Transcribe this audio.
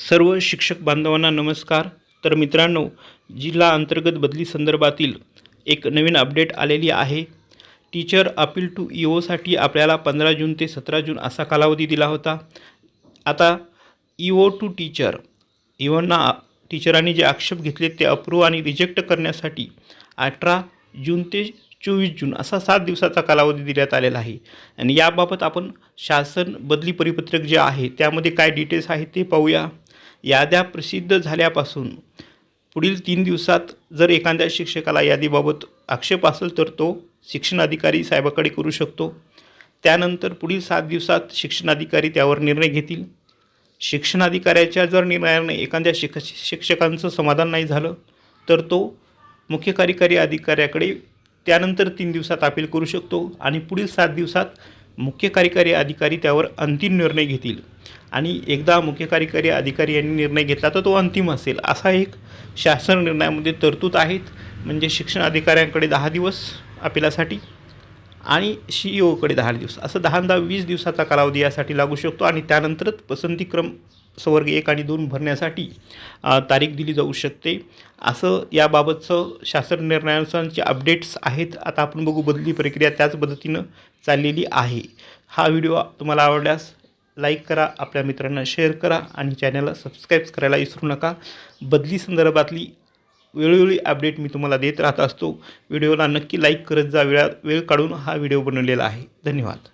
सर्व शिक्षक बांधवांना नमस्कार. तर मित्रांनो जिल्हा अंतर्गत बदली संदर्भातील एक नवीन अपडेट आलेली आहे. टीचर अपील टू ई ओसाठी आपल्याला पंधरा जून ते सतरा जून असा कालावधी दिला होता. आता ई ओ टू टीचर इव्हनना टीचरांनी जे आक्षेप घेतले ते अप्रूव्ह आणि रिजेक्ट करण्यासाठी अठरा जून ते चोवीस जून असा सात दिवसाचा कालावधी देण्यात आलेला आहे. आणि याबाबत आपण शासन बदली परिपत्रक जे आहे त्यामध्ये काय डिटेल्स आहेत ते पाहूया. याद्या प्रसिद्ध झाल्यापासून पुढील तीन दिवसात जर एखाद्या शिक्षकाला यादीबाबत आक्षेप असेल तर तो शिक्षण अधिकारी साहेबाकडे करू शकतो. त्यानंतर पुढील सात दिवसात शिक्षणाधिकारी त्यावर निर्णय घेतील. शिक्षणाधिकाऱ्याच्या जर निर्णयाने एखाद्या शिक शिक्षकांचं समाधान नाही झालं तर तो मुख्य कार्यकारी अधिकाऱ्याकडे त्यानंतर तीन दिवसात अपील करू शकतो आणि पुढील सात दिवसात मुख्य कार्यकारी अधिकारी त्यावर अंतिम निर्णय घेतील. आणि एकदा मुख्य कार्यकारी अधिकारी यांनी निर्णय घेतला तर तो अंतिम असेल. असा एक शासन निर्णयामध्ये तरतूद आहेत. म्हणजे शिक्षण अधिकाऱ्यांकडे दहा दिवस अपिलासाठी आणि सी ई ओकडे दहा दिवस. असं दहा दहा वीस दिवसाचा कालावधी यासाठी लागू शकतो आणि त्यानंतरच पसंतीक्रम संवर्ग एक आणि दोन भरण्यासाठी तारीख दिली जाऊ शकते. असं याबाबतचं शासन निर्णयानुसारचे अपडेट्स आहेत. आता आपण बघू बदली प्रक्रिया त्याच पद्धतीनं चाललेली आहे. हा व्हिडिओ तुम्हाला आवडल्यास लाईक करा आपल्या मित्रांना शेअर करा आणि चॅनलला सबस्क्राईब करायला विसरू नका. बदली संदर्भातली वेळोवेळी अपडेट मी तुम्हाला देत राहत असतो. व्हिडिओला नक्की लाईक करत जा. वेळा वेळ काढून हा व्हिडिओ बनवलेला आहे. धन्यवाद.